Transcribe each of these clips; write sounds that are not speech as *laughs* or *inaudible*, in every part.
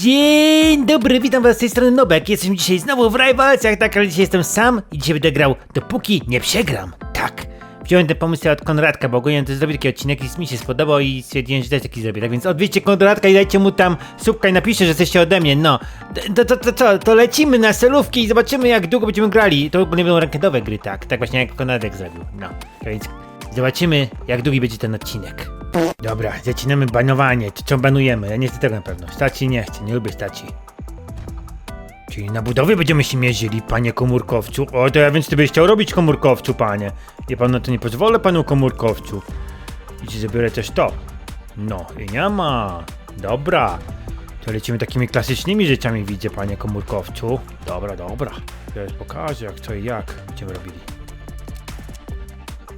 Dzień dobry, witam was z tej strony Nobek. Jesteśmy dzisiaj znowu w Rivalsach, tak, ale dzisiaj jestem sam i dzisiaj będę grał dopóki nie przegram. Tak. Wziąłem ten pomysł od Konradka, bo ogólnie to zrobię taki odcinek i mi się spodobał i stwierdziłem, że też taki zrobię. Tak więc odwiedźcie Konradka i dajcie mu tam subka i napiszcie, że jesteście ode mnie. No, to, to, to co, to lecimy na celówki i zobaczymy jak długo będziemy grali. To ogólnie będą rankedowe gry, tak. Tak właśnie jak Konradek zrobił. No, tak więc zobaczymy jak długi będzie ten odcinek. Dobra, zaczynamy banowanie. Co banujemy? Ja nie chcę tego na pewno. Staci nie chcę, nie lubię staci. Czyli na budowie będziemy się mierzyli, panie komórkowcu. O, to ja więc ty byś chciał robić komórkowcu, panie. Ja panu na to nie pozwolę, panu komórkowcu. I ci zabiorę też to. No, i nie ma. Dobra. To lecimy takimi klasycznymi rzeczami, widzę, panie komórkowcu. Dobra, dobra. Teraz pokażę, jak co i jak będziemy robili.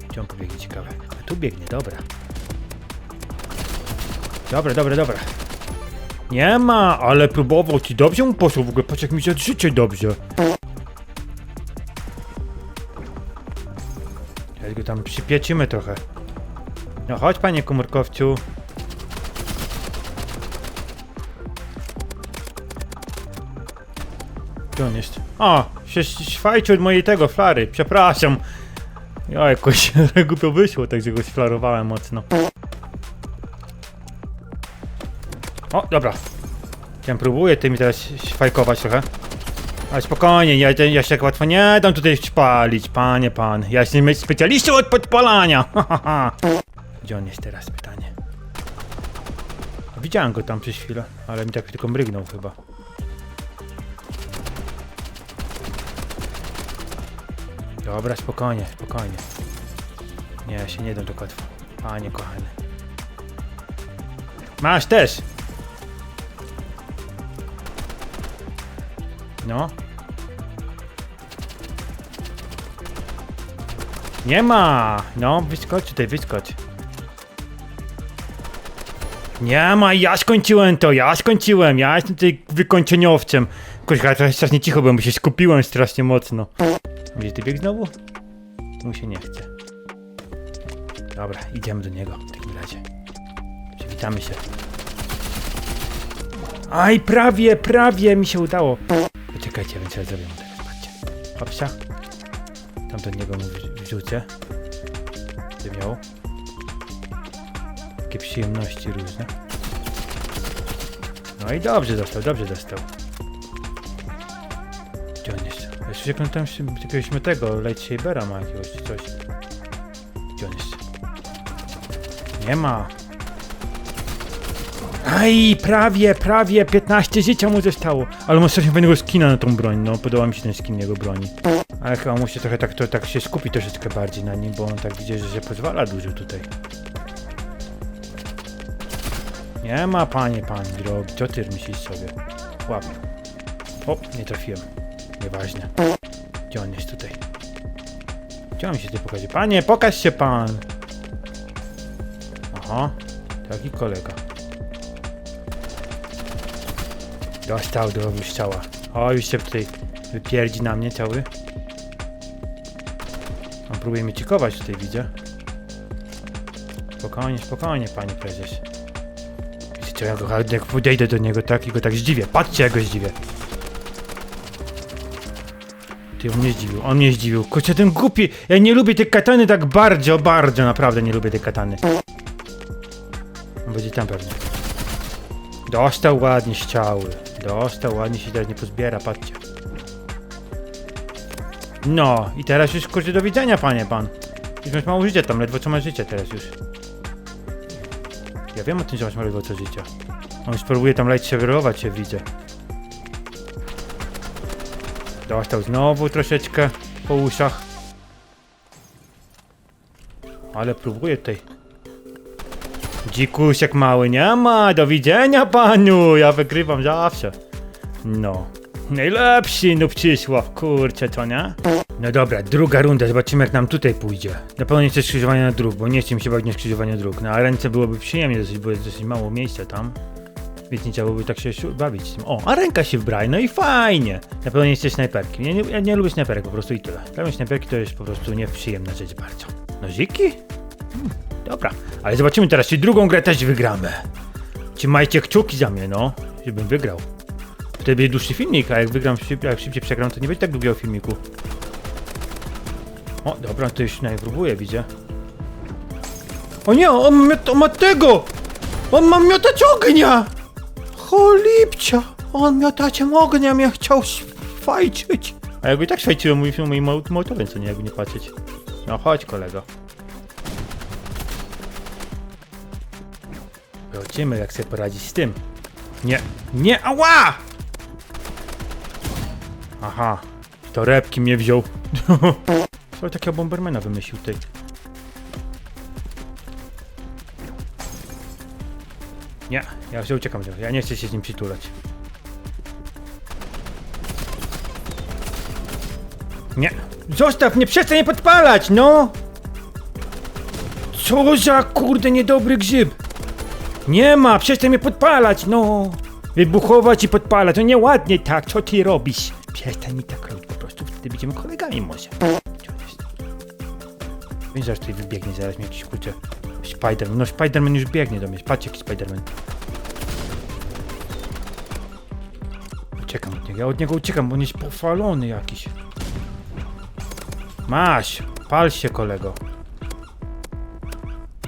Gdzie on pobiegnie, ciekawe. A tu biegnie, dobra. Dobra, dobra, dobra. Nie ma, ale próbował ci dobrze mu poszło w ogóle, patrz jak mi się życie dobrze. Teraz go tam przypieczymy trochę. No chodź panie komórkowcu. Gdzie on jest? O, się od mojej tego flary, przepraszam. Ja jakoś głupio wyszło, także go sflarowałem mocno. O, dobra. Ja próbuję tymi teraz fajkować trochę. Ale spokojnie, ja, ja się tak łatwo nie dam tutaj palić, panie pan. Ja jestem specjalistą od podpalania. *laughs* Gdzie on jest teraz, pytanie. Widziałem go tam przez chwilę, ale mi tak tylko mrygnął chyba. Dobra, spokojnie, spokojnie. Nie, ja się nie dam tak łatwo. Panie kochany. Masz też! No. Nie ma! No, wyskocz tutaj, wyskocz. Nie ma, ja skończyłem to, ja skończyłem, ja jestem tutaj wykończeniowcem. Koźka, trochę strasznie cicho byłem, bo się skupiłem strasznie mocno. Gdzie ty bieg znowu? Mu się nie chce. Dobra, idziemy do niego w takim razie. Przywitamy się. Aj, prawie, prawie mi się udało. Poczekajcie, więc ja zrobię mu teraz, patrzcie. Hopsia. Tam do niego mu wrz- wrzucę. By miał. Takie przyjemności różne. No i dobrze dostał, dobrze dostał. Gdzie on jest? Tam się, jakiegoś tego, lightsabera ma jakiegoś coś. Gdzie on jest? Nie ma. Aj, prawie, prawie, 15 życia mu zostało. Ale ma strasznie fajnego skina na tą broń, no, podoba mi się ten skin jego broni. Ale chyba muszę trochę tak, to, tak się skupić troszeczkę bardziej na nim, bo on tak widzę, że się pozwala dużo tutaj. Nie ma, panie, pan drogi, co ty myślisz sobie? Łap. O, nie trafiłem. Nieważne. Gdzie on jest tutaj? Gdzie on się tutaj pokaże? Panie, pokaż się pan! Aha, taki kolega. Dostał do strzała. O, już się tutaj wypierdzi na mnie cały. On próbuje mnie cikować tutaj, widzę. Spokojnie, spokojnie, panie prezes. Co, ja go, jak podejdę do niego tak i go tak zdziwię. Patrzcie, jak go zdziwię. Ty, on mnie zdziwił, on mnie zdziwił. Kurczę, ten głupi, ja nie lubię tej katany tak bardzo, bardzo, naprawdę nie lubię tej katany. On będzie tam pewnie. Dostał ładnie ściały. Dostał ładnie się teraz nie pozbiera, patrzcie. No, i teraz już kurczę do widzenia, panie pan. Już masz mało życia tam, ledwo co masz życia teraz już. Ja wiem o tym, że masz ledwo co życia. On już próbuje tam leć się wyrować się, widzę. Dostał znowu troszeczkę po uszach. Ale próbuje tutaj. Dzikusiek mały nie ma, do widzenia panu, ja wygrywam zawsze. No. Najlepsi no Nubcisław, kurczę, to nie? No dobra, druga runda, zobaczymy jak nam tutaj pójdzie. Na pewno nie chcę skrzyżowania dróg, bo nie chcę mi się bawić na skrzyżowanie dróg. Na ręce byłoby przyjemnie dosyć, bo jest dosyć mało miejsca tam. Więc nie trzeba byłoby tak się bawić z tym. O, a ręka się wbraj, no i fajnie. Na pewno nie chcę snajperki. Nie, nie, ja nie lubię snajperek po prostu i tyle. Dla mnie snajperki to jest po prostu nieprzyjemna rzecz bardzo. Noziki? Hmm, dobra, ale zobaczymy teraz, czy drugą grę też wygramy. Trzymajcie kciuki za mnie, no. żebym wygrał. Wtedy będzie dłuższy filmik, a jak wygram, szyb- jak szybciej przegram, to nie będzie tak długiego filmiku. O, dobra, to już nawet próbuję, widzę. O nie, on ma, on ma tego! On ma miotać ognia! Cholipcia! On miotaczem ognia mnie chciał szwajczyć. A jakby i tak szwajczyłem mój film moim mo- motorem, co nie, jakby nie patrzeć. No chodź, kolego. Zobaczymy, jak sobie poradzić z tym. Nie, nie, ała! Aha, to repki mnie wziął. *laughs* Co takiego bombermana wymyślił ty? Nie, ja się uciekam, ja nie chcę się z nim przytulać. Nie, zostaw mnie, przestań mnie podpalać, no! Co za kurde niedobry grzyb! Nie ma, przestań mnie podpalać, no! Wybuchować i podpalać, to nieładnie tak, co ty robisz? Przestań mi tak robić, po prostu wtedy będziemy kolegami może. Wiem, że tutaj wybiegnie zaraz mi jakiś kurczę Spiderman, no Spiderman już biegnie do mnie, patrz jaki Spiderman. Uciekam od niego, ja od niego uciekam, bo on jest pofalony jakiś. Masz, pal się kolego.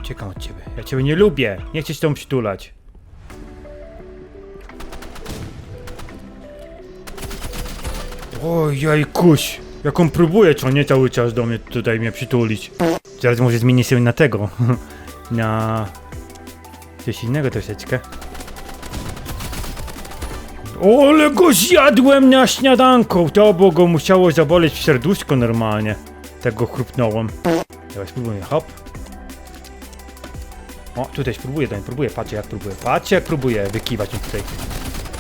Uciekam od ciebie, ja ciebie nie lubię, nie chcę się tobą przytulać. Ojej, kuś! Jak on próbuje, co nie cały czas do mnie tutaj mnie przytulić. Zaraz może zmienię się na tego. *laughs* na... Coś innego troszeczkę. Ole go zjadłem na śniadanko! To bo go musiało zaboleć w serduszko normalnie. Tak go chrupnąłem. Teraz spróbuję, hop. O, tutaj spróbuję, tutaj próbuję, patrzcie jak próbuję. Patrzcie jak próbuję wykiwać mi tutaj.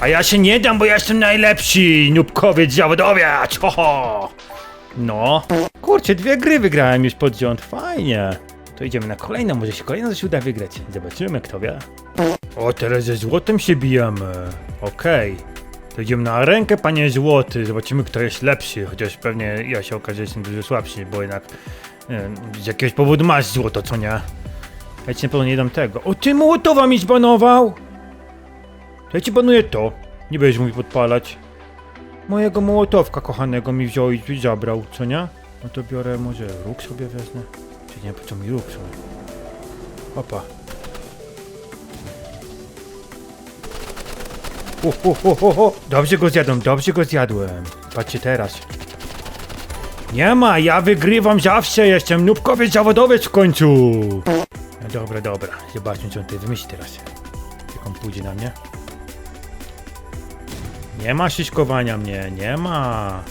A ja się nie dam, bo ja jestem najlepszy! Nubkowiec zawodowiec! Ho, ho! No. Kurczę, dwie gry wygrałem już pod rząd, fajnie. To idziemy na kolejną, może się kolejną coś uda wygrać. Zobaczymy, kto wie. O, teraz ze złotem się bijemy. Okej. To idziemy na rękę, panie złoty. Zobaczymy, kto jest lepszy. Chociaż pewnie ja się okaże, że jestem dużo słabszy, bo jednak z jakiegoś powodu masz złoto, co nie? Ja ci na pewno nie dam tego. O, ty Mołotowa mi zbanował! To ja ci banuję to. Nie będziesz mógł podpalać. Mojego Mołotowka kochanego mi wziął i zabrał, co nie? No to biorę może róg sobie wezmę. Czy nie, po co mi róg sobie? Opa. Hu, hu, hu. Dobrze go zjadłem, dobrze go zjadłem. Patrzcie teraz. Nie ma, ja wygrywam zawsze, jestem nubkowiec zawodowiec w końcu. Dobra, dobra, zobaczmy co on tutaj wymyśli teraz. Jak on pójdzie na mnie. Nie ma szyszkowania mnie, nie ma.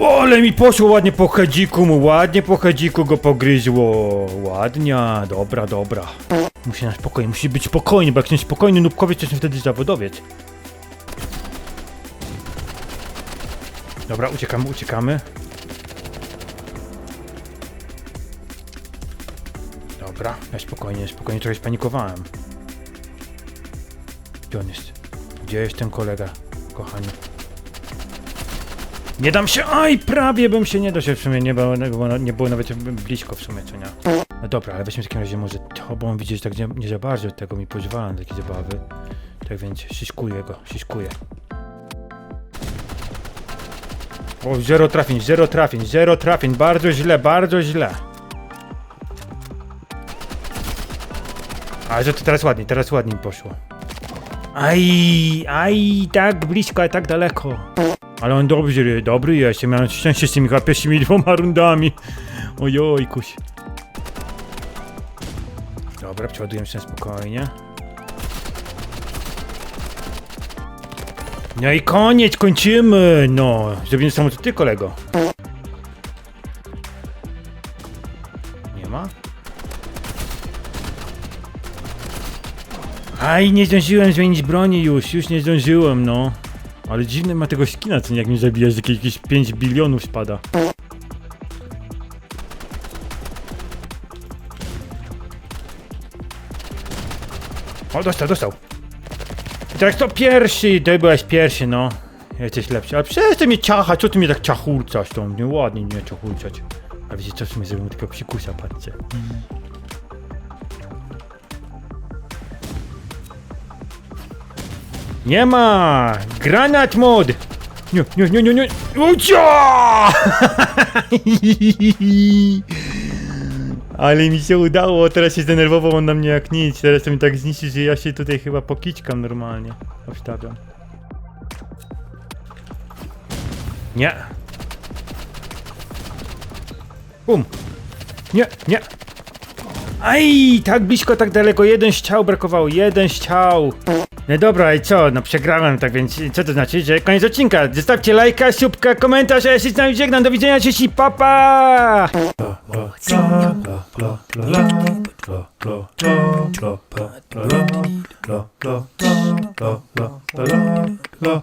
O, ale mi poszło ładnie po hedziku mu, ładnie po hedziku go pogryzło. Ładnie, dobra, dobra. Musi na spokojnie, musi być spokojny, bo jak nie spokojny nubkowiec, to jestem wtedy zawodowiec. Dobra, uciekamy, uciekamy. Dobra, ja spokojnie, spokojnie, trochę spanikowałem. Gdzie on jest? Gdzie jest ten kolega, kochani? Nie dam się, aj, prawie bym się nie dał się w sumie, nie było, nie było, nawet blisko w sumie, co nie? No dobra, ale weźmy w takim razie może to, bo on widzi, że tak nie, nie za bardzo tego mi na takie zabawy. Tak więc szyszkuję go, szyszkuję. O, zero trafień, zero trafień, zero trafień, bardzo źle, bardzo źle. A że to teraz ładnie, teraz ładnie mi poszło. Aj, aj, tak blisko, a tak daleko. Ale on dobry, dobry jest. Ja miałem szczęście z tymi pierwszymi dwoma rundami. Ojoj, kuś. Dobra, przeładujemy się spokojnie. No i koniec, kończymy! No, zrobimy samo ty, kolego. Aj, nie zdążyłem zmienić broni już, już nie zdążyłem, no. Ale dziwny ma tego skina, co nie, jak mnie zabijasz, jakieś, jakieś 5 bilionów spada. O, dostał, dostał. I teraz to pierwszy, ty byłeś pierwszy, no. Jesteś lepszy, ale przestań mnie ciachać, co ty mnie tak ciachulcasz, to nieładnie mnie ciachulcać. A wiecie co, w sumie zrobimy takiego psikusa, patrzcie. Nie ma! Granat mod! Nie, nie, nie, nie, nie! Ucia! *laughs* Ale mi się udało, teraz się zdenerwował on na mnie jak nic. Teraz to mi tak zniszczy, że ja się tutaj chyba pokiczkam normalnie. Obstawiam. Nie. Bum. Nie, nie. Aj, tak blisko, tak daleko. Jeden ściał brakowało, jeden ściał. No dobra, i co? No przegrałem, tak więc co to znaczy, że koniec odcinka. Zostawcie lajka, subka, komentarz, a ja się z nami żegnam. Do widzenia, cześć papa! la